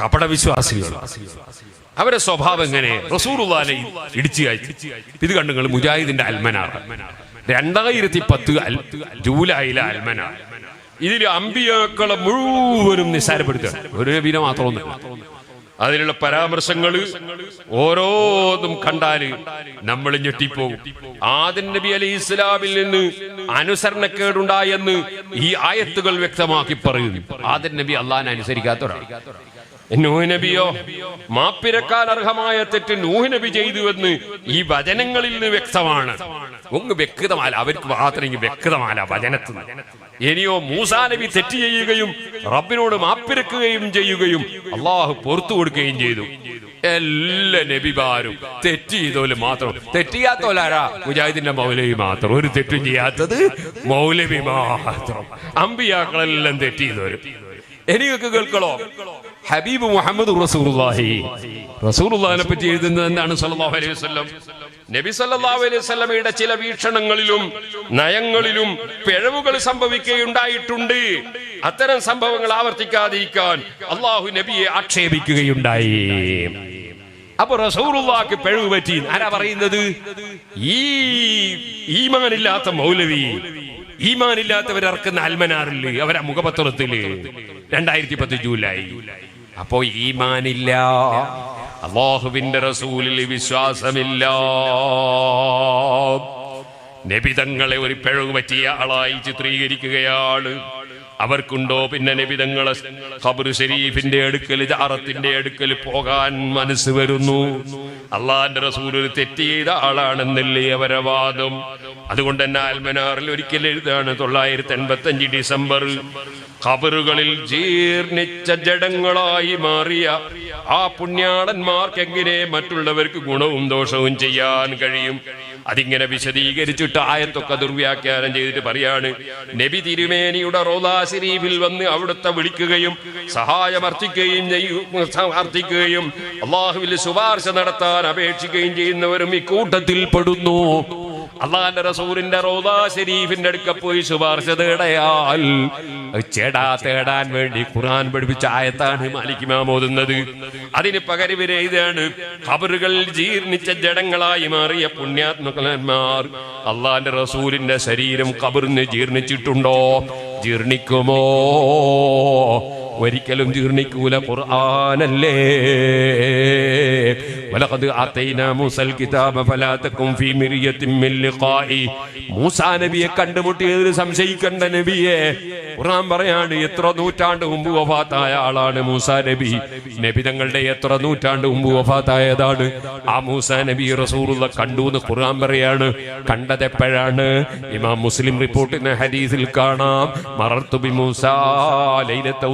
കപട വിശ്വാസികൾ അവരെ സ്വഭാവം എങ്ങനെ? റസൂറുല്ലാലെ ഇടിച്ചു ഇത് കണ്ടു നിങ്ങൾ മുജാഹിദിന്റെ അൽമനാണ് രണ്ടായിരത്തി പത്ത് ജൂലൈയിലെ അൽമന ഇതിൽ അമ്പിയാക്കളെ മുഴുവനും നിസ്സാരപ്പെടുത്തുക. ഒരു നബീനെ മാത്രമൊന്നും അതിലുള്ള പരാമർശങ്ങൾ ഓരോന്നും കണ്ടാൽ നമ്മൾ ഞെട്ടിപ്പോകും ആദൻ നബി അലി ഇസ്ലാമിൽ നിന്ന് അനുസരണക്കേടുണ്ടായെന്ന് ഈ ആയത്തുകൾ വ്യക്തമാക്കി പറയുന്നു. ആദൻ നബി അള്ളഹാൻ അനുസരിക്കാത്ത ഒരാൾ. നൂഹ് നബിയോ മാപ്പിരക്കാൻ അർഹമായ തെറ്റ് നബി ചെയ്തുവെന്ന് ഈ വചനങ്ങളിൽ നിന്ന് വ്യക്തമാണ്. ഒന്ന് വ്യക്തമല്ല അവർക്ക് മാത്രം വ്യക്തമല്ല വ്യക്തമാല വചനത്തിൽ ഇനിയോ മൂസാ നബി തെറ്റ് ചെയ്യുകയും റബ്ബിനോട് മാപ്പിരക്കുകയും ചെയ്യുകയും അള്ളാഹു പുറത്തു കൊടുക്കുകയും ചെയ്തു. എല്ലാ നബിമാരും തെറ്റ് ചെയ്തോൽ മാത്രം. തെറ്റിയാത്തോലാരാ മുജാഹിദിന്റെ മൗലവി മാത്രം. ഒരു തെറ്റും ചെയ്യാത്തത് മൗലവി മാത്രം. അമ്പിയാക്കളെല്ലാം തെറ്റ് ചെയ്തോരും എനിക്ക് കേൾക്കണോ? ഹബീബ് മുഹമ്മദ് റസൂറുല്ലാഹി റസൂറുല്ലാഹിനെ പറ്റി എഴുതുന്നത് എന്താണ്? സല്ലല്ലാഹു അലൈഹി വസല്ലം. നബി സല്ലല്ലാഹു അലൈഹി വസല്ലമയുടെ ചില വീക്ഷണങ്ങളിലും നയങ്ങളിലും പിഴവുകൾ സംഭവിക്കുകയുണ്ടായിട്ടുണ്ട്. അത്തരം സംഭവങ്ങൾ ആവർത്തിക്കാതിരിക്കാൻ അള്ളാഹു നബിയെ ആക്ഷേപിക്കുകയുണ്ടായി. അപ്പൊ റസൂറുള്ളാക്ക് പിഴവ് പറ്റി ആരാ പറയുന്നത്? ഈ ഈമാനില്ലാത്ത മൗലവി. ഈമാനില്ലാത്തവരിറക്കുന്ന അൽമനാറിൽ അവരെ മുഖപത്രത്തിൽ. രണ്ടായിരത്തി പത്ത് ജൂലൈ. അപ്പോ ഈമാനില്ല. അള്ളാഹുവിന്റെ റസൂലിൽ വിശ്വാസമില്ല. നബിതങ്ങളെ ഒരു പിഴവ് പറ്റിയ ആളായി ചിത്രീകരിക്കുകയാണ്. അവർക്കുണ്ടോ പിന്നെ നബിതങ്ങളെ? ഖബർ ഷെരീഫിന്റെ അടുക്കൽ ജാറത്തിന്റെ അടുക്കൽ പോകാൻ മനസ്സ് വരുന്നു. അള്ളാന്റെ റസൂൽ ഒരു തെറ്റ് ചെയ്ത ആളാണെന്നല്ലേ അവരെ വാദം. അതുകൊണ്ട് തന്നെ ആൽമനാറിൽ ഒരിക്കൽ എഴുതാണ് തൊള്ളായിരത്തി എൺപത്തി അഞ്ച് ഡിസംബർ. ഖബറുകളിൽ ജീർണിച്ച ജഡങ്ങളായി മാറിയ ആ പുണ്യാളന്മാർക്ക് എങ്ങനെ മറ്റുള്ളവർക്ക് ഗുണവും ദോഷവും ചെയ്യാൻ കഴിയും? അതിങ്ങനെ വിശദീകരിച്ചിട്ട് ആയത്തൊക്കെ ദുർവ്യാഖ്യാനം ചെയ്തിട്ട് പറയാണ്. നബി തിരുമേനിയുടെ റോദാ ശരീഫിൽ വന്ന് അവിടുത്തെ വിളിക്കുകയും സഹായം അർത്ഥിക്കുകയും ചെയ്യും അർത്ഥിക്കുകയും അള്ളാഹുവിൽ ശുപാർശ നടത്താൻ അപേക്ഷിക്കുകയും ചെയ്യുന്നവരും ഇക്കൂട്ടത്തിൽ പെടുന്നു. അള്ളാന്റെ റസൂലിന്റെ റോദാ ഷെരീഫിന്റെ അടുക്ക പോയി ശുപാർശ തേടയാൽ ചേടാ തേടാൻ വേണ്ടി ഖുർആൻ പഠിപ്പിച്ച ആയത്താണ് മാലിക്കുമാം ഓതുന്നത്. അതിന് പകരം ഇവരെ ഇതാണ് ഖബറുകൾ ജീർണിച്ച ജഡങ്ങളായി മാറിയ പുണ്യാത്മകന്മാർ. അള്ളാന്റെ റസൂലിന്റെ ശരീരം ഖബറിന് ജീർണിച്ചിട്ടുണ്ടോ? ജീർണിക്കുമോ? ഒരിക്കലും ജീർണിക്കൂല ഖുർആനല്ലേ ولقد آتينا موسى الكتاب فلا تكن في مرية من لقائه മൂസാ നബിയെ കണ്ടുമുട്ടിയതിൽ സംശയിക്കേണ്ട നബിയെ ഖുർആൻ പറയാണ് എത്ര നൂറ്റാണ്ട് മുമ്പ് വഫാത്തായ ആളാണ് മൂസാ നബി നബി തങ്ങളുടെ എത്ര നൂറ്റാണ്ട് മുമ്പ് വഫാത്തായതാണ് ആ മൂസാ നബി റസൂലുള്ള കണ്ടു എന്ന് ഖുർആൻ പറയാണ് കണ്ടത് എപ്പോഴാണ് ഇമാം മുസ്ലിം റിപ്പോർട്ടിന് ഹദീസിൽ കാണാം മറർത്തു ബി മൂസാ ലൈലത്ത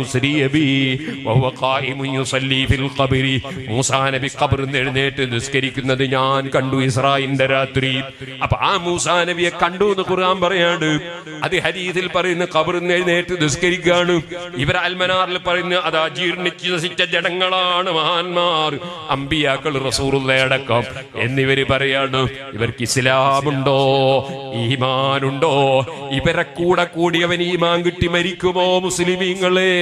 മൂസാ നബി ഖബറിൽ എഴുന്നേറ്റ് നിസ്കരിക്കുന്നത് ഞാൻ കണ്ടു ഇസ്രായിന്റെ രാത്രി. അപ്പൊ ആ മൂസാ നബിയെ കണ്ടു എന്ന് ഖുർആൻ പറയാണ്. അത് ഹദീസിൽ പറയുന്ന ഖബറിൽ എഴുന്നേറ്റ് നിസ്കരിക്കാണ് ഇവർ അൽമനാറിൽ പറയുന്ന അതാ ജീർണിച്ച് നശിച്ച ജടങ്ങളാണ് മഹാന്മാർ അമ്പിയാക്കൾ റസൂറുള്ളയടക്കം എന്നിവര് പറയാണ് ഇവർക്ക് ഇസ്ലാമുണ്ടോ? ഈമാനുണ്ടോ? ഇവരെ കൂടെ കൂടിയവൻ ഈമാൻ കിട്ടി മരിക്കുമോ മുസ്ലിമീങ്ങളെ?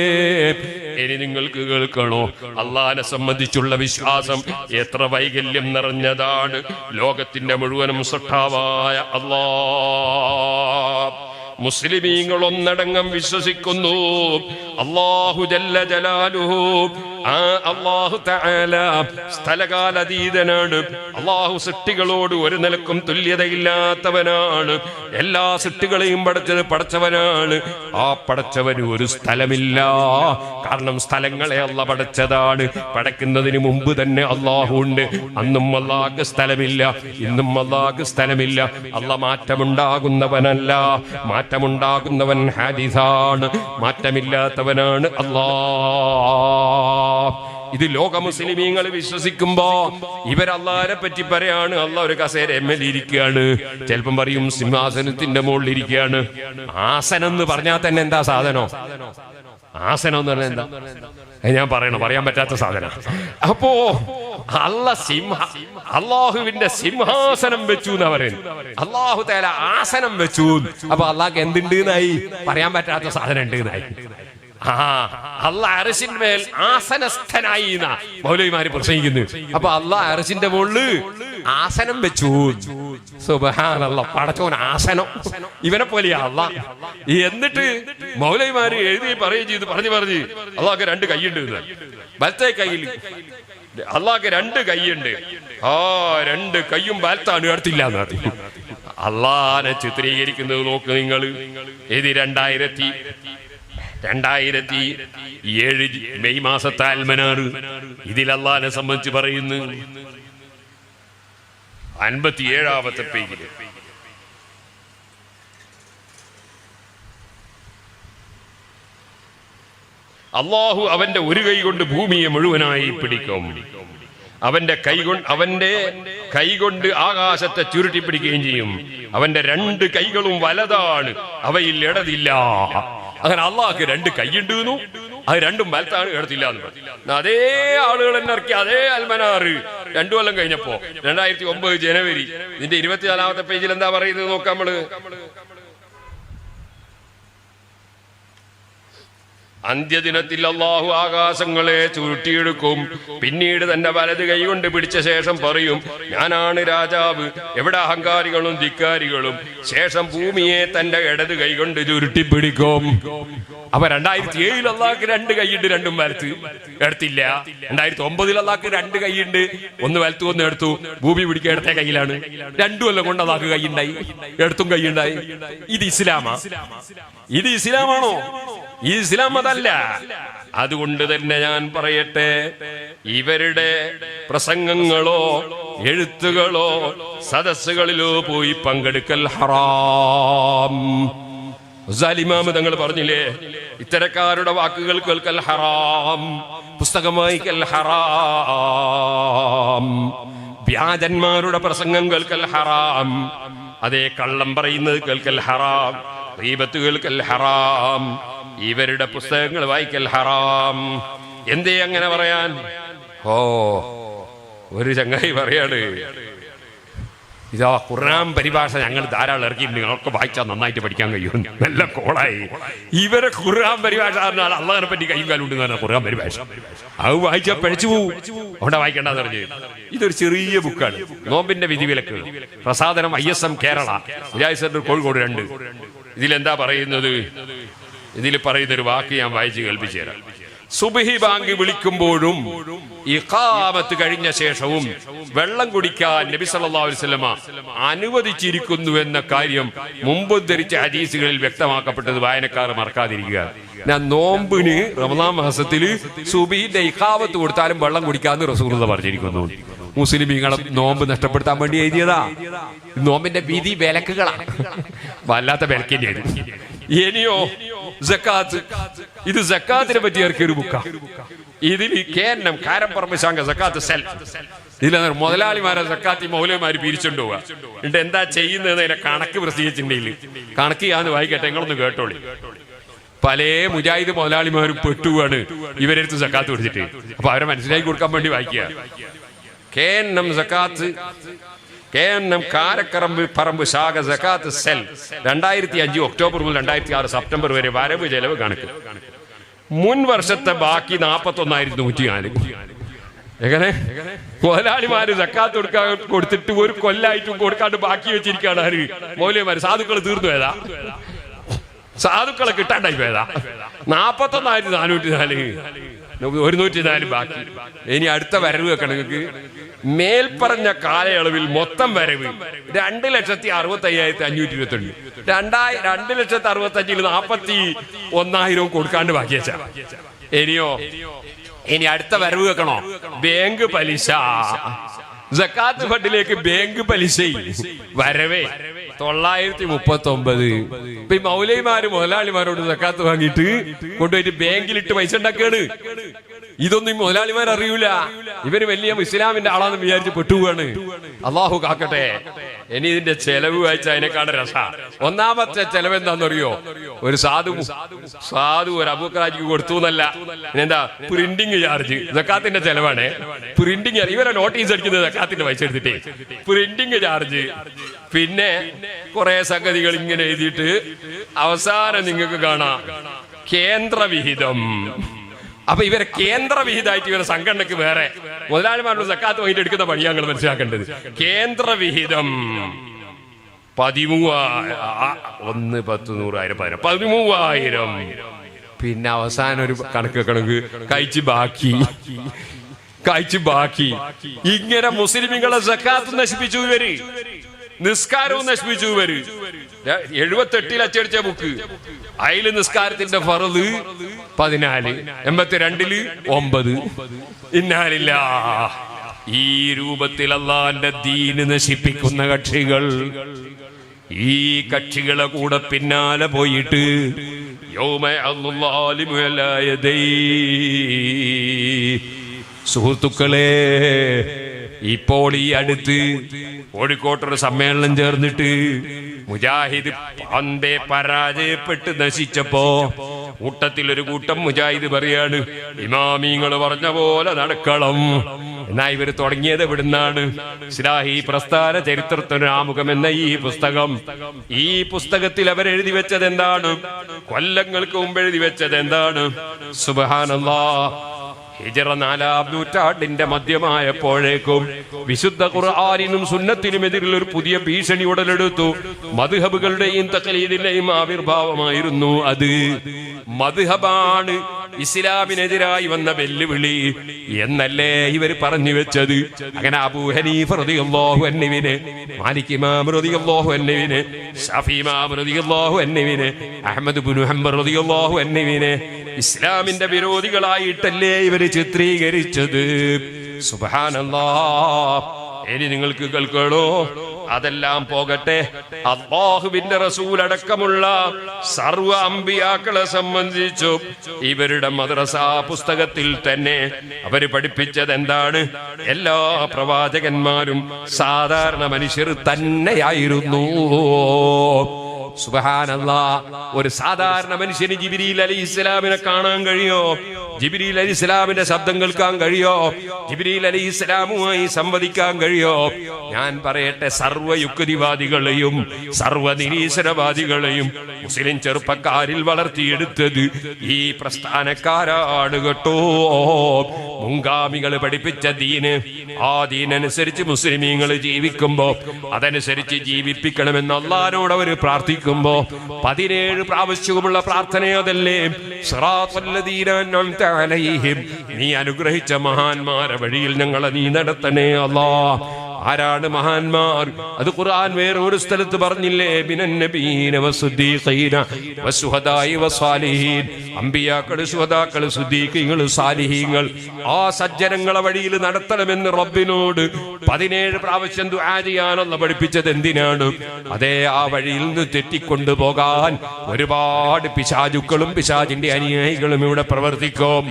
ഇനി നിങ്ങൾക്ക് കേൾക്കണോ? അള്ളാനെ സംബന്ധിച്ചുള്ള വിശ്വാസം എത്ര വൈകല്യം നിറഞ്ഞതാണ്. ലോകത്തിന്റെ മുഴുവനും സൃഷ്ടാവായ അള്ളാ മുസ്ലിമീങ്ങൾ ഒന്നടങ്കം വിശ്വസിക്കുന്നു. അള്ളാഹു ജല്ല ജലാലുഹു ആ അള്ളാഹു തആല സ്ഥലകാലതീതനാണ്. അള്ളാഹു സൃഷ്ടികളോട് ഒരു നിലക്കും തുല്യതയില്ലാത്തവനാണ്. എല്ലാ സൃഷ്ടികളെയും പടച്ചത് പടച്ചവനാണ്. ആ പടച്ചവന് ഒരു സ്ഥലമില്ല. കാരണം സ്ഥലങ്ങളെ അല്ല പടച്ചതാണ്. പടക്കുന്നതിന് മുമ്പ് തന്നെ അള്ളാഹു ഉണ്ട്. അന്നും അള്ളാഹ് സ്ഥലമില്ല. ഇന്നും അള്ളാഹ് സ്ഥലമില്ല. അല്ല മാറ്റമുണ്ടാകുന്നവനല്ല. മാറ്റമുണ്ടാകുന്നവൻ ഹാരിസാണ് മാറ്റമില്ലാത്തവനാണ് അല്ലാ ഇത് ലോക മുസ്ലിമീങ്ങൾ വിശ്വസിക്കുമ്പോ ഇവരല്ലാരെ പറ്റി പറയാണ്. അല്ല ഒരു കസേര എം എൽ ഇരിക്കുകയാണ്. ചിലപ്പം പറയും സിംഹാസനത്തിന്റെ മുകളിൽ ഇരിക്കുകയാണ്. ആസനം എന്ന് പറഞ്ഞാൽ തന്നെ എന്താ സാധനോ? ആസനം എന്ന് പറഞ്ഞാൽ എന്താ? ഞാൻ പറയണം. പറയാൻ പറ്റാത്ത സാധന. അപ്പോ അല്ല സിംഹ അള്ളാഹുവിന്റെ സിംഹാസനം വെച്ചു എന്ന് അള്ളാഹു തേല ആസനം വെച്ചു. അപ്പൊ അള്ളാഹ് എന്തുണ്ട് എന്നായി? പറയാൻ പറ്റാത്ത സാധനം ഉണ്ട് എന്നായി. ആ അല്ല അരസിന്മേൽ ആസനസ്ഥനായി മൗലവിമാര് പ്രസംഗിക്കുന്നു. അപ്പൊ അല്ല അരസിന്റെ മുകളിൽ ആസനം വെച്ചു. സുബഹാനല്ല പടച്ചോൻ ആസനം. ഇവനെ പോലെയാ അല്ല എന്നിട്ട് മൗലവിമാര് എഴുതി പറയുകയും ചെയ്തു. പറഞ്ഞു പറഞ്ഞു. അള്ളാഹ് രണ്ട് കൈയുണ്ട്. വലത്തെ കയ്യിൽ അള്ളാഹ് രണ്ട് കൈയുണ്ട്. ആ രണ്ട് കൈയും വലത്താണ് അടുത്തില്ല അള്ളാനെ ചിത്രീകരിക്കുന്നത് നോക്ക് നിങ്ങൾ. ഇത് രണ്ടായിരത്തി രണ്ടായിരത്തി ഏഴ് മെയ് മാസത്തെ അൽമനാറ് ഇതിൽ അള്ളാനെ സംബന്ധിച്ച് പറയുന്നു. അൻപത്തി ഏഴാമത്തെ പേജിൽ. അള്ളാഹു അവന്റെ ഒരു കൈ കൊണ്ട് ഭൂമിയെ മുഴുവനായി പിടിക്കും. അവന്റെ കൈ കൊണ്ട് അവന്റെ കൈ കൊണ്ട് ആകാശത്തെ ചുരുട്ടി പിടിക്കുകയും ചെയ്യും. അവന്റെ രണ്ട് കൈകളും വലതാണ്. അവയിൽ ഇടതില്ല. അങ്ങനെ അള്ളാഹ്ക്ക് രണ്ട് കൈയുണ്ട് അത് രണ്ടും വലത്താണ് ഇടത്തില്ല എന്ന് പറഞ്ഞു അതേ ആളുകൾ തന്നെ ഇറക്കി അതേ അൽമനാറ്. രണ്ടു കൊല്ലം കഴിഞ്ഞപ്പോ രണ്ടായിരത്തി ഒമ്പത് ജനുവരി ഇതിന്റെ ഇരുപത്തിനാലാമത്തെ പേജിൽ എന്താ പറയുന്നത് നോക്കാം നമ്മൾ? അന്ത്യദിനത്തിൽ അള്ളാഹു ആകാശങ്ങളെ ചുരുട്ടിയെടുക്കും. പിന്നീട് തന്റെ വലത് കൈകൊണ്ട് പിടിച്ച ശേഷം പറയും ഞാനാണ് രാജാവ്. എവിടെ അഹങ്കാരികളും ധിക്കാരികളും? ശേഷം ഭൂമിയെ തന്റെ ഇടത് കൈകൊണ്ട് ചുരുട്ടിപ്പിടിക്കും. അപ്പൊ രണ്ടായിരത്തി ഏഴിൽ അള്ളാഹ്ക്ക് രണ്ട് കൈയുണ്ട് രണ്ടും വലത്ത്. എടുത്തില്ല. രണ്ടായിരത്തി ഒമ്പതിൽ അള്ളാഹ്ക്ക് രണ്ട് കൈയുണ്ട്. ഒന്ന് വലത്തു ഒന്ന് എടുത്തു. ഭൂമി പിടിക്കുക ഇടത്തെ കയ്യിലാണ് രണ്ടു കൊല്ലം കൊണ്ട് അള്ളാഹ് കൈയുണ്ടായി. എടുത്തും കൈയുണ്ടായി. ഇത് ഇസ്ലാമാ? ഇത് ഇസ്ലാമാണോ? ഇസ്ലാം അതല്ല അതുകൊണ്ട് തന്നെ ഞാൻ പറയട്ടെ ഇവരുടെ പ്രസംഗങ്ങളോ എഴുത്തുകളോ സദസ്സുകളിലോ പോയി പങ്കെടുക്കൽ ഹറാം. സാലിമാമ് തങ്ങൾ പറഞ്ഞില്ലേ ഇത്തരക്കാരുടെ വാക്കുകൾ കേൾക്കൽ ഹറാം പുസ്തകം വായിക്കൽ ഹറാം വ്യാജന്മാരുടെ പ്രസംഗം കേൾക്കൽ ഹറാം അതേ കള്ളം പറയുന്നത് കേൾക്കൽ ഹറാം ദീപത്ത് കേൾക്കൽ ഹറാം. ഇവരുടെ പുസ്തകങ്ങൾ വായിക്കൽ ഹറാം. എന്തേ അങ്ങനെ പറയാൻ? ഓ ഒരു ചങ്ങായി പറയാണ് ഇതാ ഖുർആൻ പരിഭാഷ ഞങ്ങൾ ധാരാളം ഇറക്കിയിട്ടുണ്ട്. നിങ്ങൾക്ക് വായിച്ചാൽ നന്നായിട്ട് പഠിക്കാൻ കഴിയും. നല്ല കോളായി. ഇവരെ ഖുർആൻ പരിഭാഷ പറഞ്ഞാൽ അള്ളാഹിനെ പറ്റി കൈയും കാലുണ്ട് എന്ന് പറഞ്ഞാൽ ഖുർആൻ പരിഭാഷ. അത് വായിച്ചാൽ പഴിച്ചു പോവും. അവിടെ വായിക്കേണ്ടെന്ന് പറഞ്ഞു. ഇതൊരു ചെറിയ ബുക്കാണ്. നോമ്പിന്റെ വിധിവിലക്ക്. പ്രസാദനം I S M Kerala. Vijay centre Kozhikode രണ്ട്. ഇതിലെന്താ പറയുന്നത്? ഇതിൽ പറയുന്ന ഒരു വാക്ക് ഞാൻ വായിച്ച് കേൾപ്പിച്ചു തരാം സുബഹി ബാങ്ക് വിളിക്കുമ്പോഴും ഇഖാമത്ത് കഴിഞ്ഞ ശേഷവും വെള്ളം കുടിക്കാൻ നബി സല്ലല്ലാഹു അലൈഹി വസല്ലമ അനുവദിച്ചിരിക്കുന്നു എന്ന കാര്യം മുമ്പ് ധരിച്ച ഹദീസുകളിൽ വ്യക്തമാക്കപ്പെട്ടത് വായനക്കാർ മറക്കാതിരിക്കുക. ഞാൻ നോമ്പിന് റമദാൻ മാസത്തിൽ സുബഹിന്റെ ഇഖാമത്ത് കൊടുത്താലും വെള്ളം കുടിക്കാന്ന് റസൂലുള്ള പറഞ്ഞിരിക്കുന്നു. മുസ്ലിമീങ്ങളെ നോമ്പ് നഷ്ടപ്പെടുത്താൻ വേണ്ടി എഴുതിയതാ. നോമ്പിന്റെ വിധി വിലക്കുകളാണ്. വല്ലാത്ത വിലക്കിന്റെ ഇനിയോ ജക്കാത്ത്. ഇത് ജക്കാത്തിനെ പറ്റി ഇറക്കിയ ഒരു ബുക്കാ. ഇതിൽ കാരം കാരപ്പറമ്പശാങ്ക സക്കാത്ത് സെൽ ഇതിൽ മുതലാളിമാരെ സക്കാത്തി മൗലമാര് പിരിച്ചുകൊണ്ട് പോവാ എന്നിട്ട് എന്താ ചെയ്യുന്നതിനെ കണക്ക് പ്രസിദ്ധിച്ചിട്ടുണ്ടെങ്കിൽ കണക്ക് ചെയ്യാന്ന് വായിക്കട്ടെ നിങ്ങളൊന്ന് കേട്ടോളി. പല മുജാഹിദ് മുതലാളിമാരും പെട്ടുവാണ് ഇവരെടുത്ത് സക്കാത്ത് കൊടുത്തിട്ട് അപ്പൊ അവരെ മനസ്സിലാക്കി കൊടുക്കാൻ വേണ്ടി വായിക്കുക. കേന്നം സക്കാത്ത് കേന്നം കാരക്കറമ്പ് പറമ്പ് ശാഖ സക്കാത്ത് സെൽ. രണ്ടായിരത്തി അഞ്ച് ഒക്ടോബർ മുതൽ രണ്ടായിരത്തി ആറ് സെപ്റ്റംബർ വരെ വരവ് ചെലവ് കണക്ക്. മുൻ വർഷത്തെ ബാക്കി നാൽപ്പത്തി ഒന്നായിരത്തി നൂറ്റിനാല്. എങ്ങനെ? മുതലാളിമാര് സക്കാത്ത് കൊടുക്കാൻ കൊടുത്തിട്ട് ഒരു കൊല്ലായിട്ടും കൊടുക്കാണ്ട് ബാക്കി വെച്ചിരിക്കുകയാണ് ആര്? മൗലിയമാര് സാധുക്കൾ തീർന്നു ഏതാ? സാധുക്കളെ കിട്ടാണ്ടായി പോയതാ. നാപ്പത്തൊന്നായിരത്തി നാനൂറ്റി നാല് ഒരുന്നൂറ്റി നാല് ബാക്കി. ഇനി അടുത്ത വരവ് നിങ്ങൾക്ക്. മേൽപ്പറഞ്ഞ കാലയളവിൽ മൊത്തം വരവ് രണ്ട് ലക്ഷത്തി അറുപത്തി അയ്യായിരത്തി അഞ്ഞൂറ്റി ഇരുപത്തി ഒന്ന് രണ്ടായി രണ്ട് ലക്ഷത്തി അറുപത്തി അഞ്ചിൽ നാപ്പത്തി ഒന്നായിരവും കൊടുക്കാണ്ട് ബാക്കി വെച്ചാ ഇനിയോ ഇനി അടുത്ത വരവ് വെക്കണോ? ബാങ്ക് പലിശ. ജക്കാത്ത് ഫണ്ടിലേക്ക് ബാങ്ക് പലിശ വരവേ. തൊള്ളായിരത്തി മുപ്പത്തി ഒമ്പത് ഇപ്പൊ ഈ മൗലൈമാര് മുതലാളിമാരോട് സക്കാത്ത് വാങ്ങിയിട്ട് കൊണ്ടുപോയിട്ട് ബാങ്കിലിട്ട് പൈസ ഉണ്ടാക്കാണ്. ഇതൊന്നും മുതലാളിമാർ അറിയൂല. ഇവർ വലിയ ഇസ്ലാമിന്റെ ആളാന്ന് വിചാരിച്ച് പെട്ടുപോവാണ്. അള്ളാഹു കാക്കട്ടെ ഇനി ഇതിന്റെ ചെലവ് വായിച്ച അതിനേക്കാണ് രസ. ഒന്നാമത്തെ ചെലവ് എന്താണെന്നറിയോ ഒരു സാധു സാധു ഒരു അബൂക്കറാജിക്ക് കൊടുത്തു എന്നല്ല. എന്താ പ്രിന്റിംഗ് ചാർജ്. ജക്കാത്തിന്റെ ചെലവാണ്. പ്രിന്റിംഗ് ഇവരെ നോട്ടീസ് അടിക്കുന്നത് ജക്കാത്തിന്റെ പൈസ എടുത്തിട്ടേ. Printing charge. പിന്നെ കുറെ സംഗതികൾ ഇങ്ങനെ എഴുതിയിട്ട് അവസാനം നിങ്ങൾക്ക് കാണാം. കേന്ദ്രവിഹിതം. അപ്പൊ ഇവരെ കേന്ദ്രവിഹിതമായിട്ട് ഇവരെ സംഘടനക്ക് വേറെ മുതലാളിമാരുടെ സക്കാത്ത് വാങ്ങിയിട്ട് എടുക്കുന്ന പണി ഞങ്ങൾ മനസ്സിലാക്കേണ്ടത്. കേന്ദ്രവിഹിതം പതിമൂവായിരം ഒന്ന് പത്ത് നൂറായിരം പതിനായിരം. പതിമൂവായിരം. പിന്നെ അവസാനം ഒരു കണക്ക് കണക്ക് കഴിച്ച് ബാക്കി. കഴിച്ച് ബാക്കി. ഇങ്ങനെ മുസ്ലിമുകളെ സക്കാത്ത് നശിപ്പിച്ചു ഇവർ. നിസ്കാരവും നശിപ്പിച്ചു വരും. എഴുപത്തെട്ടിൽ അച്ചടിച്ച ബുക്ക്. അതിൽ നിസ്കാരത്തിന്റെ ഫറത് പതിനാല് എൺപത്തിരണ്ടിൽ ഒമ്പത്. ഇന്നാലില്ല. ഈ രൂപത്തിൽ അള്ളാന്റെ ദീന് നശിപ്പിക്കുന്ന കക്ഷികൾ ഈ കക്ഷികളെ കൂടെ പിന്നാലെ പോയിട്ട്. സുഹൃത്തുക്കളെ ഇപ്പോൾ ഈ അടുത്ത് കോഴിക്കോട്ടൊരു സമ്മേളനം ചേർന്നിട്ട് മുജാഹിദ് പന്തേ പരാജയപ്പെട്ട് നശിച്ചപ്പോ കൂട്ടത്തിൽ ഒരു കൂട്ടം മുജാഹിദ് പറയാണ് ഇമാമിങ്ങൾ പറഞ്ഞ പോലെ നടക്കണം. എന്നാ ഇവർ തുടങ്ങിയത് എവിടുന്നാണ്? ഇസ്ലാഹി പ്രസ്ഥാന ചരിത്രത്തിന് ആമുഖം എന്ന ഈ പുസ്തകം. ഈ പുസ്തകത്തിൽ അവർ എഴുതി വെച്ചത് എന്താണ് കൊല്ലങ്ങൾക്ക് മുമ്പ് എഴുതി വെച്ചത് എന്താണ് സുബഹാനല്ലാ. ഹിജറ നാലാം നൂറ്റാണ്ടിന്റെ മധ്യമായപ്പോഴേക്കും വിശുദ്ധ ഖുർആാനിനും സുന്നത്തിനും എതിരിൽ ഒരു പുതിയ ഭീഷണി ഉടലെടുത്തു. മധുഹബുകളുടെയും തക്കലീദിന്റെയും ആവിർഭാവമായിരുന്നു അത്. മധുഹബാണ് ഇസ്ലാമിനെതിരായി വന്ന വെല്ലുവിളി എന്നല്ലേ ഇവർ പറഞ്ഞു വെച്ചത്. അങ്ങനെ അബൂ ഹനീഫ അൻഹുവിനെ മാലിക് ഇമാം ഇമാം ഹംബൽ റളിയല്ലാഹു അൻഹുവിനെ ഇസ്ലാമിന്റെ വിരോധികളായിട്ടല്ലേ ഇവർ ചിത്രീകരിച്ചത്? ഇനി നിങ്ങൾക്ക് കേൾക്കണോ അതെല്ലാം പോകട്ടെ. അള്ളാഹുവിന്റെ റസൂൽ അടക്കമുള്ള സർവ അമ്പിയാക്കളെ സംബന്ധിച്ചു ഇവരുടെ മദ്രസ പുസ്തകത്തിൽ തന്നെ അവർ പഠിപ്പിച്ചത് എന്താണ്? എല്ലാ പ്രവാചകന്മാരും സാധാരണ മനുഷ്യർ തന്നെയായിരുന്നു. ഒരു സാധാരണ മനുഷ്യന് ജിബിരിയിൽ അലി ഇസ്ലാമിനെ കാണാൻ കഴിയോ? ജിബിരിയിൽ അലി ഇസ്ലാമിന്റെ ശബ്ദം കേൾക്കാൻ കഴിയോ? ജിബിരിയിൽ അലി ഇസ്ലാമുമായി സംവദിക്കാൻ കഴിയോ? ഞാൻ പറയട്ടെ സർവയുക്തിവാദികളെയും സർവ നിരീശ്വരവാദികളെയും മുസ്ലിം ചെറുപ്പക്കാരിൽ വളർത്തിയെടുത്തത് ഈ പ്രസ്ഥാനക്കാരാണ് കേട്ടോ. മുൻഗാമികൾ പഠിപ്പിച്ച ദീന് ആ ദീനനുസരിച്ച് മുസ്ലിമീങ്ങൾ ജീവിക്കുമ്പോ അതനുസരിച്ച് ജീവിപ്പിക്കണമെന്ന് അള്ളാനോട് അവർ പ്രാർത്ഥിക്കുമ്പോ പതിനേഴ് പ്രാവശ്യവുമുള്ള പ്രാർത്ഥന അതല്ലേ അൻഅംത അലൈഹിം. നീ അനുഗ്രഹിച്ച മഹാന്മാരെ വഴിയിൽ ഞങ്ങളെ നീ നടത്തണേ അല്ലാ ആരാണ് മഹാന്മാർ? അത് ഖുർആൻ വേറെ ഒരു സ്ഥലത്ത് പറഞ്ഞില്ലേ? അമ്പിയാക്കൾ സുഹദാക്കൾ സുദ്ദീഖീങ്ങൾ സാലിഹീങ്ങൾ. ആ സജ്ജനങ്ങളെ വഴിയിൽ നടത്തണമെന്ന് റബ്ബിനോട് പതിനേഴ് പ്രാവശ്യം ദുആ ചെയ്യാനുള്ള പഠിപ്പിച്ചത് എന്തിനാണ്? അതേ ആ വഴിയിൽ നിന്ന് തെറ്റിക്കൊണ്ടു പോകാൻ ഒരുപാട് പിശാചുക്കളും പിശാചിന്റെ അനുയായികളും ഇവിടെ പ്രവർത്തിക്കും.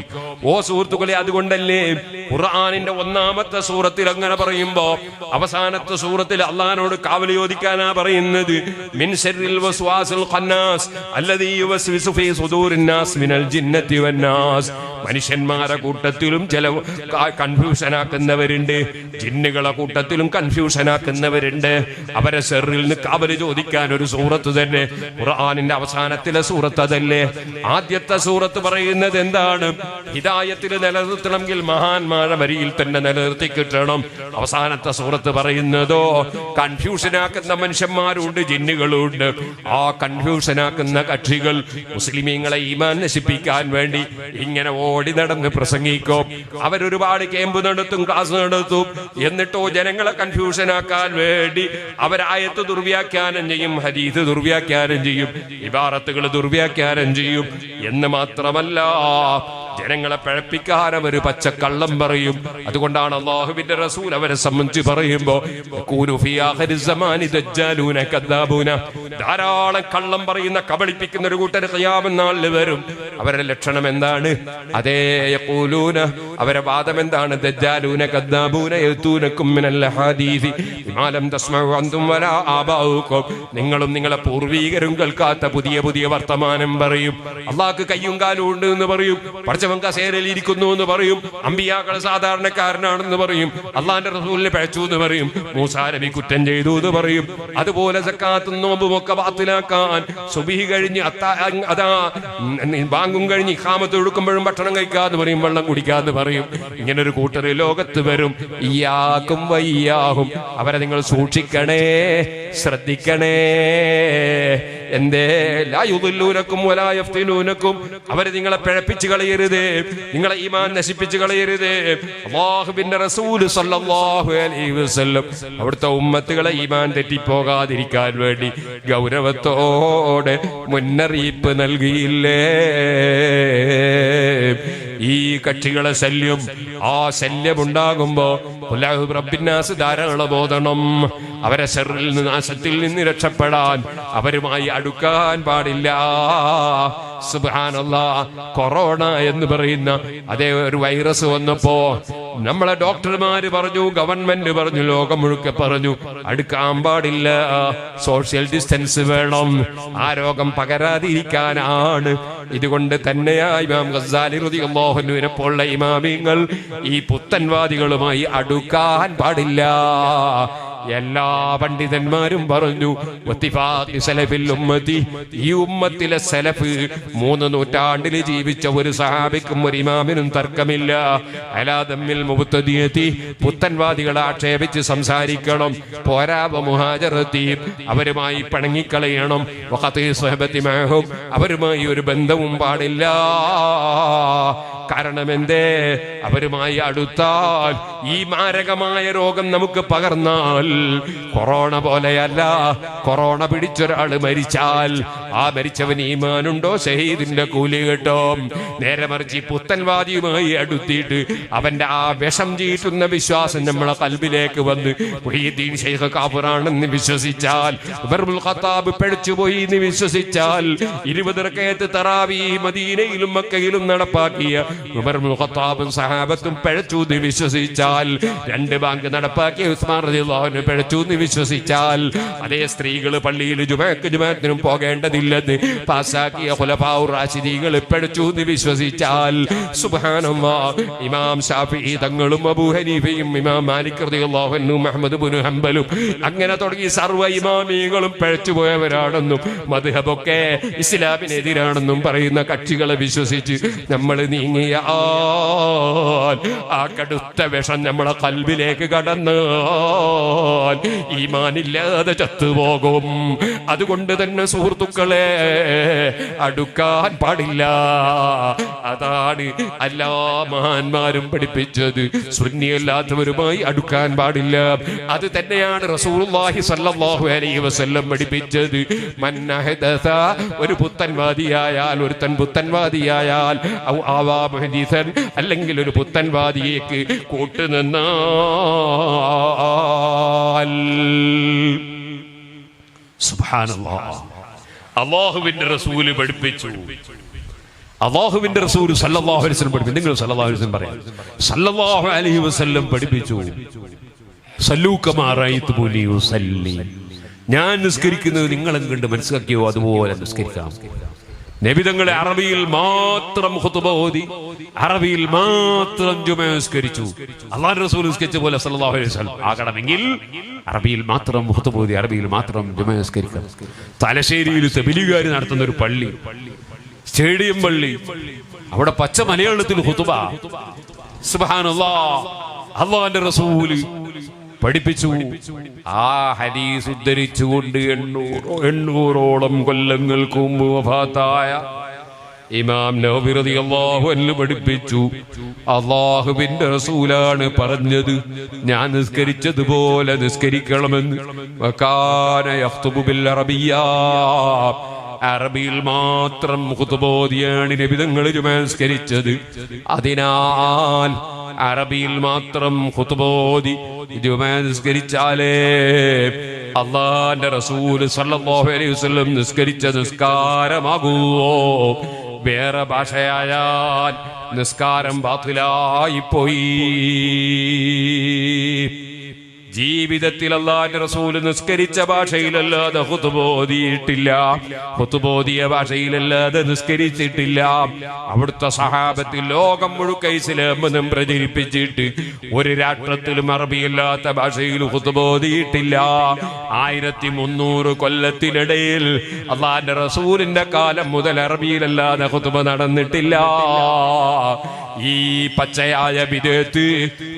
ഓ സുഹൃത്തുക്കളെ അതുകൊണ്ടല്ലേ ഖുർആനിന്റെ ഒന്നാമത്തെ സൂറത്തിൽ അങ്ങനെ പറയുമ്പോ അവസാനത്തെ സൂറത്തിൽ അള്ളഹാനോട് കാവൽ ചോദിക്കാനാ പറയുന്നത്. മിൻ ശർറിൽ അല്ലദീ യുവസ്വിസു ഫീ മിനൽ വന്നാസ് മനുഷ്യന്മാരെ കൂട്ടത്തിലും ചില കൺഫ്യൂഷൻ ആക്കുന്നവരുണ്ട് ജിന്നുകളെ കൂട്ടത്തിലും കൺഫ്യൂഷൻ ആക്കുന്നവരുണ്ട് അവരെ സെറിൽ നിന്ന് കാവൽ ചോദിക്കാൻ ഒരു സൂറത്ത് തന്നെ. ഖുർആാനിന്റെ അവസാനത്തിലെ സൂറത്ത് അതല്ലേ? ആദ്യത്തെ സൂറത്ത് പറയുന്നത് എന്താണ്? ഹിതായത്തിൽ നിലനിർത്തണമെങ്കിൽ മഹാന്മാരെ വരിയിൽ തന്നെ നിലനിർത്തി കിട്ടണം. അവസാനത്തെ സൂറത്ത് പറയുന്നതോ കൺഫ്യൂഷൻ ആക്കുന്ന മനുഷ്യന്മാരുണ്ട് ജിന്നുകളുണ്ട്. ആ കൺഫ്യൂഷൻ ആക്കുന്ന കക്ഷികൾ മുസ്ലിമീങ്ങളെ ഈമാൻ നശിപ്പിക്കാൻ വേണ്ടി ഇങ്ങനെ ഓടി നടന്ന് പ്രസംഗിക്കും. അവരൊരുപാട് ക്യാമ്പ് നടത്തും ക്ലാസ് നടത്തും. എന്നിട്ടോ ജനങ്ങളെ കൺഫ്യൂഷൻ ആക്കാൻ വേണ്ടി അവരായത്ത് ദുർവ്യാഖ്യാനം ചെയ്യും ഹരീത് ദുർവ്യാഖ്യാനം ചെയ്യും ഇബാറത്തുകൾ ദുർവ്യാഖ്യാനം ചെയ്യും എന്ന് മാത്രമല്ല ജനങ്ങളെ പഴപ്പിക്കാൻ പച്ച കള്ളം പറയും. അതുകൊണ്ടാണ് അള്ളാഹുവിന്റെ റസൂൽ അവരെ സംബന്ധിച്ച് പറയുമ്പോ. ധാരാളം കള്ളം പറയുന്ന കബളിപ്പിക്കുന്ന ഒരു കൂട്ടർ കയ്യാമെന്ന ആളിൽ വരും. അവരുടെ ലക്ഷണം എന്താണ്? അതേ കൂലൂന അവരെ വാദം എന്താണ്? ദജ്ജാലൂന കദ്ദാബൂന നിങ്ങളും നിങ്ങളെ പൂർവീകരും കേൾക്കാത്ത പുതിയ പുതിയ വർത്തമാനം പറയും. അള്ളാഹ്ക്ക് കയ്യും കാലും ഉണ്ട് എന്ന് പറയും. പടച്ചവൻ കസേരയിൽ ഇരിക്കുന്നു എന്ന് പറയും. അമ്പിയാക്കൾ സാധാരണക്കാരനാണെന്ന് പറയും. അള്ളാന്റെ റസൂലിനെ പഴച്ചു എന്ന് പറയും. മൂസാരബി കുറ്റം ചെയ്തു എന്ന് പറയും. അതുപോലെ സക്കാത്തും നോമ്പും ബാത്തിലാക്കാൻ സുബിഹി കഴിഞ്ഞ് അതാ ബാങ്കും കഴിഞ്ഞ് ഇഖാമത്ത് ഒഴുക്കുമ്പോഴും ഭക്ഷണം കഴിക്കാന്ന് പറയും. വെള്ളം കുടിക്കാന്ന് പറയും. ഇങ്ങനെ ഒരു കൂട്ടർ ലോകത്ത് വരും. ഇയാക്കും വയ്യാഹും. അവരെ നിങ്ങൾ സൂക്ഷിക്കണേ. ശ്രദ്ധിക്കണേ. എന്തേ? ലായുദല്ലൂനക്കും വലായഫ്തിനൂനക്കും അവരെ നിങ്ങളെ പിഴപ്പിച്ചു കളയരുത്. നിങ്ങളെ ഈമാൻ നശിപ്പിച്ചു കളയരുത്. അള്ളാഹുബിന്റെ റസൂൽ സല്ലല്ലാഹു അലൈഹി വസല്ലം. അവിടുത്തെ ഉമ്മത്തുകളെ ഈമാൻ തെറ്റിപ്പോകാതിരിക്കാൻ വേണ്ടി ഗൗരവത്തോടെ മുന്നറിയിപ്പ് നൽകിയില്ലേ? ഈ കക്ഷികളെ ശല്യം ആ ശല്യമുണ്ടാകുമ്പോ റബ്ബിന്നാസ് ധാരാളം ഓതണം അവരെ ശെറിൽ നിന്ന് നാശത്തിൽ നിന്ന് രക്ഷപ്പെടാൻ അവരുമായി അടുക്കാൻ പാടില്ല. സുബ്ഹാനല്ലാ കൊറോണ എന്ന് പറയുന്ന അതേ ഒരു വൈറസ് വന്നപ്പോ നമ്മളെ ഡോക്ടർമാര് പറഞ്ഞു ഗവൺമെന്റ് പറഞ്ഞു ലോകം മുഴുക്കെ പറഞ്ഞു അടുക്കാൻ പാടില്ല. സോഷ്യൽ ഡിസ്റ്റൻസ് വേണം ആ രോഗം പകരാതിരിക്കാനാണ്. ഇതുകൊണ്ട് തന്നെയായി ഇമാം ഗസാലി റളിയല്ലാഹുവിനെ പോലുള്ള ഇമാമിങ്ങൾ ഈ പുത്തൻവാദികളുമായി അടുക്കാൻ പാടില്ല. എല്ലാ പണ്ഡിതന്മാരും പറഞ്ഞു ഈ ഉമ്മത്തിലെ സെലഫ് മൂന്ന് നൂറ്റാണ്ടിൽ ജീവിച്ച ഒരു സഹാബിക്കും ഒരു ഇമാമിനും തർക്കമില്ല. അലാദമ്മിൽ മുബത്തതിയെത്തി പുത്തൻവാദികളെ ആക്ഷേപിച്ച് സംസാരിക്കണം. പോരാവ മുഹാജറത്തി അവരുമായി പണങ്ങിക്കളയണം. അവരുമായി ഒരു ബന്ധവും പാടില്ല. കാരണം എന്തേ അവരുമായി അടുത്താൽ ഈ മാരകമായ രോഗം നമുക്ക് പകർന്നാൽ കൊറോണ പോലെയല്ല. കൊറോണ പിടിച്ചൊരാൾ മരിച്ചാൽ ആ മരിച്ചവൻ ഈമാനുണ്ടോ? ഷഹീദിന്റെ കൂലി കിട്ടും. നേരെ മറിച്ച് പുത്തൻവാദിയുമായി അടുത്തിട്ട് അവന്റെ ആ വിഷം ചീറ്റുന്ന വിശ്വാസം നമ്മളെ കൽബിലേക്ക് വന്ന് മുഹീദ്ദീൻ ഷെയ്ഖ് വിശ്വസിച്ചാൽ ഖത്താബ് പിഴച്ചുപോയി എന്ന് വിശ്വസിച്ചാൽ ഇരുപത് റക്കയത്ത് തറാവി മദീനയിലും മക്കയിലും നടപ്പാക്കിയ സഹാബത്തും വിശ്വസിച്ചാൽ രണ്ട് ബാങ്ക് ഉസ്മാൻ വിശ്വസിച്ചാൽ അതേ സ്ത്രീകൾ പള്ളിയിൽ ജുമാക്ക് പോകേണ്ടതില്ലെന്ന് പാസാക്കിയ റാഷിദീകൾ പിഴച്ചു എന്ന് വിശ്വസിച്ചാൽ സുബ്ഹാനല്ലാഹ് ഇമാം ഷാഫി തങ്ങളും അബൂ ഹനീഫയും ഇമാം മാലിക് മുഹമ്മദ് ഇബ്നു ഹംബലും അങ്ങനെ തുടങ്ങി സർവ ഇമാമികളും പിഴച്ചു പോയവരാണെന്നും മദ്ഹബൊക്കെ ഇസ്ലാമിനെതിരാണെന്നും പറയുന്ന കക്ഷികളെ വിശ്വസിച്ച് നമ്മൾ നീങ്ങിയ ആ കടുത്ത വിഷം നമ്മളെ കൽവിലേക്ക് കടന്നാൽ ഈമാനില്ലാതെ ചത്തുപോകും. അതുകൊണ്ട് തന്നെ സുഹൃത്തുക്കളെ അടുക്കാൻ പാടില്ല. അതാണ് എല്ലാ മഹാന്മാരും പഠിപ്പിച്ചത്. സുന്നിയല്ലാത്തവരുമായി അടുക്കാൻ പാടില്ല. അത് തന്നെയാണ് റസൂലുള്ളാഹി സ്വല്ലല്ലാഹു അലൈഹി വസല്ലം പഠിപ്പിച്ചത്. മന്നഹദ അഹദസ ഒരു പുത്തൻവാദിയായാൽ ഒരുത്തൻ പുത്തൻവാദിയായാൽ ആവാ അല്ലെങ്കിൽ ഒരു പുത്തൻവാദിയേക്ക് കൂട്ടുനിന്നാൽ അള്ളാഹുവിന്റെ റസൂൽ പഠിപ്പിച്ചു. അള്ളാഹുവിന്റെ റസൂൽ സല്ലല്ലാഹു അലൈഹി വസല്ലം പഠിപ്പിച്ചു. നിങ്ങൾ സല്ലല്ലാഹു അലൈഹി പറയാം. സല്ലല്ലാഹു അലൈഹി വസല്ലം പഠിപ്പിച്ചു. സല്ലൂ കമാ റഅയ്തുമുനി ഉസല്ലി ഞാൻ നിസ്കരിക്കുന്നത് നിങ്ങളും കണ്ട് മനസ്സിലാക്കിയോ? അതുപോലെ നിസ്കരിക്കാം. നബിതങ്ങളെ അറബിയിൽ മാത്രം ഖുതുബ ഓതി അറബിയിൽ മാത്രം ജുമസ്കരിച്ചു അള്ളാഹു റസൂൽ പോലെ സല്ലല്ലാഹു അലൈഹി വസല്ലം. ആകണമെങ്കിൽ അറബിയിൽ മാത്രം ഖുതുബ ഓതി അറബിയിൽ മാത്രം ജുമസ്കരിക്കണം തലശ്ശേരിയിൽ തെബിലികാർ നടത്തുന്ന ഒരു പള്ളി സ്റ്റേഡിയം പള്ളി അവിടെ പച്ച മലയാളത്തിൽ ഹുതുബ സുബ്ഹാനല്ലാ. അള്ളാന്റെ റസൂൽ പഠിപ്പിച്ചു. ആ ഹരീസ് ഉദ്ധരിച്ചുകൊണ്ട് എണ്ണൂറ് എണ്ണൂറോളം കൊല്ലങ്ങൾക്ക് മുമ്പ് ഇമാം നവവിറതി അള്ളാഹു എന്ന് പഠിപ്പിച്ചു. അള്ളാഹുവിന്റെ റസൂലാണ് പറഞ്ഞത് ഞാൻ നിസ്കരിച്ചതുപോലെ നിസ്കരിക്കണമെന്ന്. അറബിയിൽ മാത്രം ഖുതുബോധിയാണ് നബിതങ്ങൾ ജുമാസ്കരിച്ചത് അതിനാൽ അറബിയിൽ മാത്രം ഹുത്തുബോധി നിസ്കരിച്ചാലേ അള്ളാന്റെ റസൂൽ സല്ലല്ലാഹു അലൈഹി വസല്ലം നിസ്കരിച്ച നിസ്കാരമാകുവോ വേറെ ഭാഷയായാൽ നിസ്കാരം ബാത്തിലായി പോയി. ജീവിതത്തിൽ അള്ളാന്റെ റസൂൽ നിസ്കരിച്ച ഭാഷയിലല്ലാതെ ഹുതുബോധിയിട്ടില്ല. ഹുതുബോധിയ ഭാഷയിലല്ലാതെ നിസ്കരിച്ചിട്ടില്ല. അവിടുത്തെ സഹാബത്തിൽ ലോകം മുഴുക്ക ഇസ്ലാമെന്നും പ്രചരിപ്പിച്ചിട്ട് ഒരു രാഷ്ട്രത്തിലും അറബിയില്ലാത്ത ഭാഷയിൽ ഹുതുബോധിയിട്ടില്ല. ആയിരത്തി മുന്നൂറ് കൊല്ലത്തിനിടയിൽ അള്ളാന്റെ റസൂലിന്റെ കാലം മുതൽ അറബിയിലല്ലാതെ ഹുതുബ നടന്നിട്ടില്ല. ഈ പച്ചയായ വിദേഹത്ത്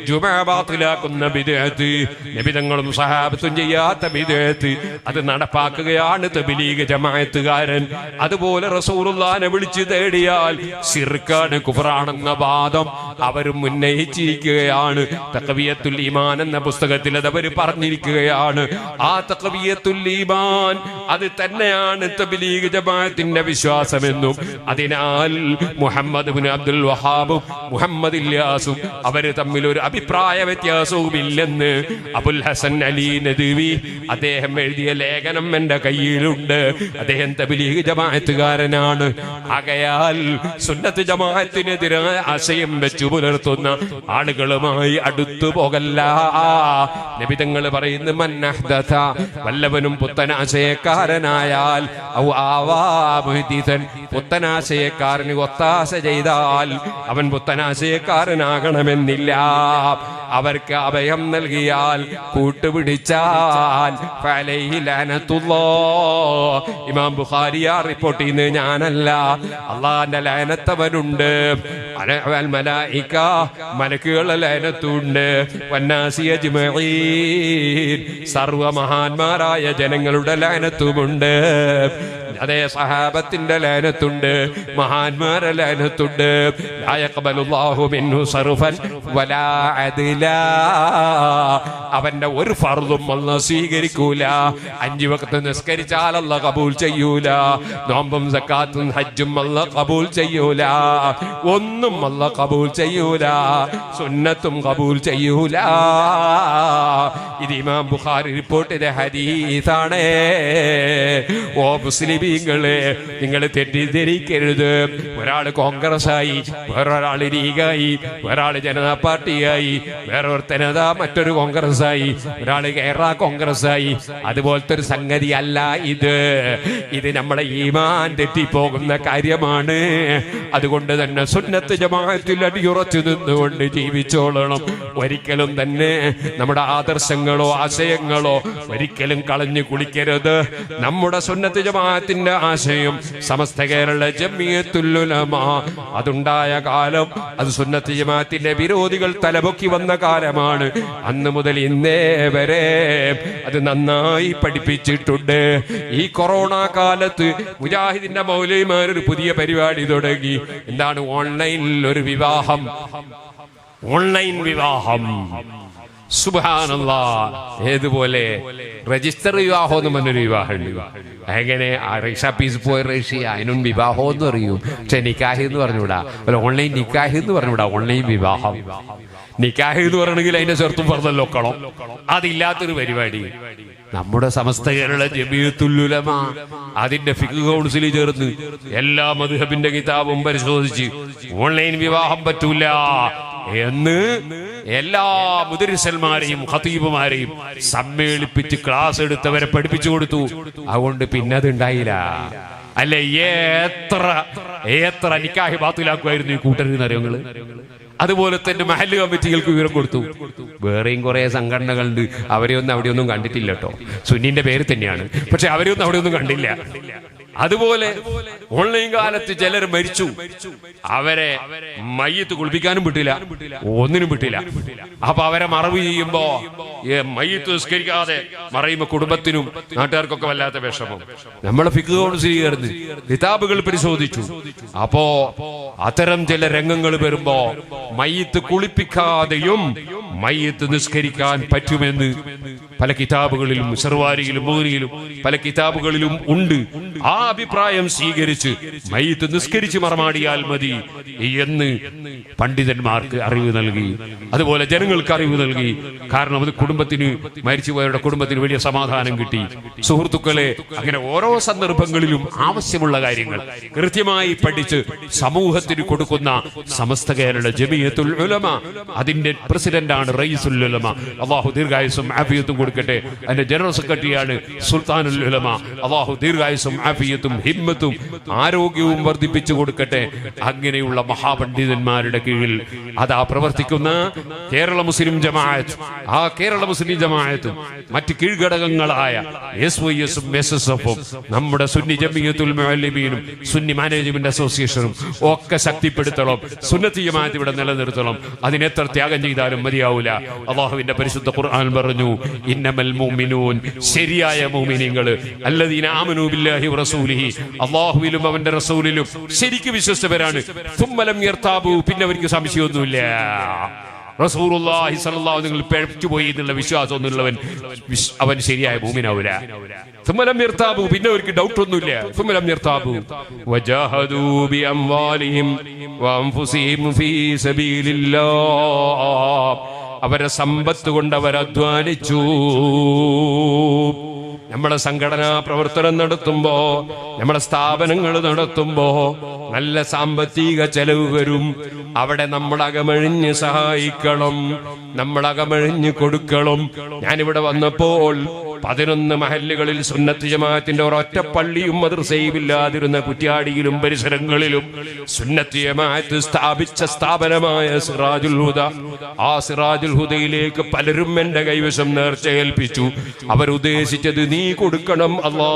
ജുമാബാത്തിലാക്കുന്ന വിദേത്ത് നബിതങ്ങളും സഹാബത്തും ചെയ്യാത്ത വിധേയത്ത് അത് നടപ്പാക്കുകയാണ് തബിലീഗ് ജമായത്തുകാരൻ അതുപോലെ റസൂറുല്ലാനെ വിളിച്ചു തേടിയാൽ സിർക്കാണ് കുഫറാണെന്ന വാദം അവരും ഉന്നയിച്ചിരിക്കുകയാണ്. തക്കവിയത്തുൽ ഈമാൻ എന്ന പുസ്തകത്തിൽ അത് അവർ പറഞ്ഞിരിക്കുകയാണ്. ആ തക്കവിയത്തുൽ ഈമാൻ അത് തന്നെയാണ് തബിലീഗ് ജമാഅത്തിന്റെ വിശ്വാസമെന്നും അതിനാൽ മുഹമ്മദ് ബിൻ അബ്ദുൽ വഹാബും മുഹമ്മദ് ഇല്ലാസും അവർ തമ്മിൽ ഒരു അഭിപ്രായ വ്യത്യാസവും ഇല്ലെന്ന് അബുൽ ഹസൻ അലി നദീവി അദ്ദേഹം എഴുതിയ ലേഖനം എന്റെ കയ്യിലുണ്ട്. അദ്ദേഹം തബിലീഗ് ജമാഅത്തുകാരനാണ്. ആകയാൽ സുന്നത്ത് ജമാഅത്തിനെതിരെ ആശയം വെച്ചു പുലർത്തുന്ന ആളുകളുമായി അടുത്തു പോകല്ല. നബിതങ്ങൾ പറയുന്ന മന്നഹ്ദത വല്ലവനും പുത്തനാശയക്കാരനായാൽ പുത്തനാശയക്കാരന് ഒത്താശ ചെയ്താൽ അവൻ പുത്തനാശയക്കാരനാകണമെന്നില്ല. അവർക്ക് അഭയം നൽകിയാൽ കൂട്ടുപിടിച്ചാൽ ഇമാം ബുഖാരി ബുഖാരിയ റിപ്പോർട്ട് ചെയ്യുന്നത് ഞാനല്ല. അള്ളാന്റെ ലയനത്തവനുണ്ട്. മലായിക്ക മലക്കുകളുടെ ലയനത്തുണ്ട്. വന്നാസിയ സർവ മഹാന്മാരായ ജനങ്ങളുടെ ലയനത്തുമുണ്ട്. അതേ സഹാബത്തിന്റെ ലയനത്തുണ്ട് മഹാന്മാരെ ലയനത്തുണ്ട്. ലാ യഖ്ബലുല്ലാഹു മിൻഹു സർഫൻ വലാ അദ്ലാ. അവന്റെ ഒരു ഫർദും അല്ല സ്വീകരിക്കൂല. അഞ്ചു വക്കത്ത് നിസ്കരിച്ചാൽ അല്ല കബൂൽ ചെയ്യൂല. നോമ്പും സക്കാത്തും ഹജ്ജും അല്ല കബൂൽ ചെയ്യൂല. ഒന്നും അല്ല കബൂൽ ചെയ്യൂല. സുന്നത്തും കബൂൽ ചെയ്യൂല. ഇത് ഇമാം ബുഖാരി റിപ്പോർട്ട് ചെയ്ത മുസ്ലിമി ഓ മുസ്ലിമീങ്ങളെ നിങ്ങൾ തെറ്റിദ്ധരിക്കരുത്. ഒരാൾ കോൺഗ്രസ് ആയി വേറൊരാൾ ലീഗായി ഒരാൾ ജനതാ പാർട്ടിയായി വേറൊരുത്തനതാ മറ്റൊരു കോൺഗ്രസ് ആയി ഒരാൾ കേരള കോൺഗ്രസ് ആയി അതുപോലത്തെ ഒരു സംഗതി അല്ല ഇത്. ഇത് നമ്മളെ ഈമാൻ തെറ്റിപ്പോകുന്ന കാര്യമാണ്. അതുകൊണ്ട് തന്നെ സുന്നത്ത് ജമാഅത്തിൽ അടിയുറച്ചു നിന്നുകൊണ്ട് ജീവിച്ചോളണം. ഒരിക്കലും തന്നെ നമ്മുടെ ആദർശങ്ങളോ ആശയങ്ങളോ ഒരിക്കലും കളഞ്ഞു കുളിക്കരുത്. നമ്മുടെ സുന്നത്ത് ജമാഅത്തിന്റെ ആശയം സമസ്ത കേരള ജമിയത്തുല്ലുലമ അതുണ്ടായ കാലം അത് സുന്നത്ത് ജമാഅത്തിന്റെ വിരോധികൾ തലപൊക്കി വന്ന കാലമാണ്. അന്ന് മുതൽ ഇന്നേ വരെ അത് നന്നായി പഠിപ്പിച്ചിട്ടുണ്ട്. ഈ കൊറോണ കാലത്ത് മുജാഹിദിന്റെ മൗലൈമാർ ഒരു പുതിയ പരിപാടി തുടങ്ങി. എന്താണ് ഓൺലൈനിൽ ഒരു വിവാഹം? ഓൺലൈൻ വിവാഹം. സുബാനല്ലാ ഏതുപോലെ? രജിസ്റ്റർ വിവാഹം എന്ന് പറഞ്ഞൊരു വിവാഹമുണ്ട്. എങ്ങനെ റിക്ഷ പീസ് പോയ റഷ്യ അതിനും വിവാഹം എന്ന് പറയൂ. പക്ഷെ നിക്കാഹ് എന്ന് പറഞ്ഞുകൂടാ ഓൺലൈൻ നിക്കാഹി എന്ന് പറഞ്ഞുകൂടാ ഓൺലൈൻ വിവാഹം. നിക്കാഹ് എന്ന് പറയണമെങ്കിൽ അതിന്റെ ചെറുത്തും പറഞ്ഞല്ലോ കളോ അതില്ലാത്തൊരു പരിപാടി. നമ്മുടെ സമസ്ത കേരള ജമിയത്തുല്ലുലമ അതിന്റെ ഫിഖ് കൗൺസിലിൽ ചേർന്ന് എല്ലാ മധുഹബിന്റെ കിതാബും പരിശോധിച്ച് ഓൺലൈൻ വിവാഹം പറ്റൂല. എന്ന് എല്ലാ മുദരിസന്മാരെയും ഖതീബുമാരെയും സമ്മേളിപ്പിച്ച് ക്ലാസ് എടുത്തവരെ പഠിപ്പിച്ചു കൊടുത്തു. അതുകൊണ്ട് പിന്നെ അത് ഉണ്ടായില്ല അല്ലെ ഏത്ര എത്ര നിക്കാഹി ബാത്തിലാക്കുമായിരുന്നു ഈ കൂട്ടരുന്ന് അതുപോലെ തന്നെ മഹൽ കമ്മിറ്റികൾക്ക് വിവരം കൊടുത്തു. വേറെയും കുറെ സംഘടനകളുണ്ട്. അവരെയൊന്നും അവിടെയൊന്നും കണ്ടിട്ടില്ല കേട്ടോ. സുന്നിന്റെ പേര് തന്നെയാണ്. പക്ഷെ അവരെയൊന്നും അവിടെയൊന്നും കണ്ടില്ല. അതുപോലെ ഓൺലൈൻ കാലത്ത് ചിലർ മരിച്ചു. അവരെ മയ്യത്ത് കുളിപ്പിക്കാനും വിട്ടില്ല. ഒന്നിനും വിട്ടില്ല. അപ്പൊ അവരെ മറവ് ചെയ്യുമ്പോ മയ്യത്ത് നിസ്കരിക്കാതെ മറയുമ്പോ കുടുംബത്തിനും നാട്ടുകാർക്കൊക്കെ വല്ലാത്ത വിഷമം. നമ്മളെ ഫിക്ക് കൗൺസിൽ കിതാബുകൾ പരിശോധിച്ചു. അപ്പോ അത്തരം ചില രംഗങ്ങൾ വരുമ്പോ മയ്യത്ത് കുളിപ്പിക്കാതെയും മയ്യത്ത് നിസ്കരിക്കാൻ പറ്റുമെന്ന് പല കിതാബുകളിലും സർവാരിയിലും മൂനിയിലും പല കിതാബുകളിലും ഉണ്ട്. ആ അഭിപ്രായം സ്വീകരിച്ച് മയ്യത്ത് നിസ്കരിച്ച് മറമാടിയാൽ മതി എന്ന് പണ്ഡിതന്മാർക്ക് അറിവ് നൽകി. അതുപോലെ ജനങ്ങൾക്ക് അറിവ് നൽകി. കാരണം അത് കുടുംബത്തിന് മരിച്ചുപോയവരുടെ കുടുംബത്തിന് വലിയ സമാധാനം കിട്ടി. സുഹൃത്തുക്കളെ അങ്ങനെ ഓരോ സന്ദർഭങ്ങളിലും ആവശ്യമുള്ള കാര്യങ്ങൾ കൃത്യമായി പഠിച്ച് സമൂഹത്തിന് കൊടുക്കുന്ന സമസ്ത കേരള ജമിയത്തുൽ ഉലമ. അതിന്റെ പ്രസിഡന്റാണ് റയീസുൽ ഉലമ. അള്ളാഹു ദീർഘായുസും ആഫിയത്തും കൊടുക്കട്ടെ. അതിന്റെ ജനറൽ സെക്രട്ടറിയാണ് സുൽത്താനുൽ ഉലമ. അള്ളാഹു ദീർഘായുസും ആഫിയത്തും ഹിമ്മത്തും ആരോഗ്യവും വർദ്ധിപ്പിച്ചു കൊടുക്കട്ടെ. അങ്ങനെയുള്ള മഹാപണ്ഡിതന്മാരുടെ കീഴിൽ അതാ പ്രവർത്തിക്കുന്ന കേരള മുസ്ലിം ജമാഅത്ത്. ആ കേരള മുസ്ലിം ജമാഅത്തും മറ്റ് കീഴ്ഘടകങ്ങളായ എസ് വൈ എസും എസ് എസ് എഫും നമ്മുടെ സുന്നി ജമിയത്തുൽ മുഅല്ലിമീനും സുന്നി മാനേജ്മെന്റ് അസോസിയേഷനും ഒക്കെ ശക്തിപ്പെടുത്തണം. സുന്നത്തി ഇവിടെ നിലനിർത്തണം. അതിനെത്ര ത്യാഗം ചെയ്താലും മതിയാവൂല. അള്ളാഹുവിന്റെ പരിശുദ്ധ ഖുർആൻ പറഞ്ഞു ഇന്നമൽ മുഅ്മിനൂൻ ശരിയായ മുഅ്മിനീങ്ങൾ അല്ലദീന ആമനൂ ബില്ലാഹി വറസൂലിഹി. അള്ളാഹുവിലും അവന്റെ റസൂലിലും ശരിക്ക് വിശ്വസിച്ചവരാണ് തുമ്മലം യർത്താബു പിന്നെ അവർക്ക് സംശയമൊന്നുമില്ല. റസൂറുല്ലാഹി സ്വല്ലല്ലാഹു നിങ്ങൾ പിഴച്ചുപോയി എന്നുള്ള വിശ്വാസം ഒന്നുള്ളവൻ അവൻ ശരിയായ ഭൂമിനാവൂല തുമ്മലം യർത്താബു പിന്നെ അവർക്ക് ഡൗട്ട് ഒന്നുമില്ല തുമ്മലം യർത്താബു വജാഹദൂ ബി അംവാലിഹിം വഅൻഫുസിഹിം ഫീ സബീലില്ലാഹ്. അവരെ സമ്പത്ത് കൊണ്ട് അവർ അധ്വാനിച്ചു. നമ്മുടെ സംഘടനാ പ്രവർത്തനം നടത്തുമ്പോ നമ്മുടെ സ്ഥാപനങ്ങൾ നടത്തുമ്പോ നല്ല സാമ്പത്തിക ചെലവ് വരും. അവിടെ നമ്മൾ അകമഴിഞ്ഞ് സഹായിക്കണം നമ്മൾ അകമഴിഞ്ഞ് കൊടുക്കണം. ഞാനിവിടെ വന്നപ്പോൾ പതിനൊന്ന് മഹല്ലുകളിൽ സുന്നത്ത് ജമാഅത്തിന്റെ ഒരൊറ്റ പള്ളിയും മദ്രസയും ഇല്ലാതിരുന്ന കുറ്റ്യാടിയിലും പരിസരങ്ങളിലും സുന്നത്ത് ജമാഅത്ത് സ്ഥാപിച്ച സ്ഥാപനമായ സിറാജുൽ ഹുദ. ആ സിറാജുൽ ഹുദയിലേക്ക് പലരും എന്റെ കൈവശം നേർച്ചയേൽപ്പിച്ചു. അവരുദ്ദേശിച്ചത് നീ കൊടുക്കണം അല്ലാ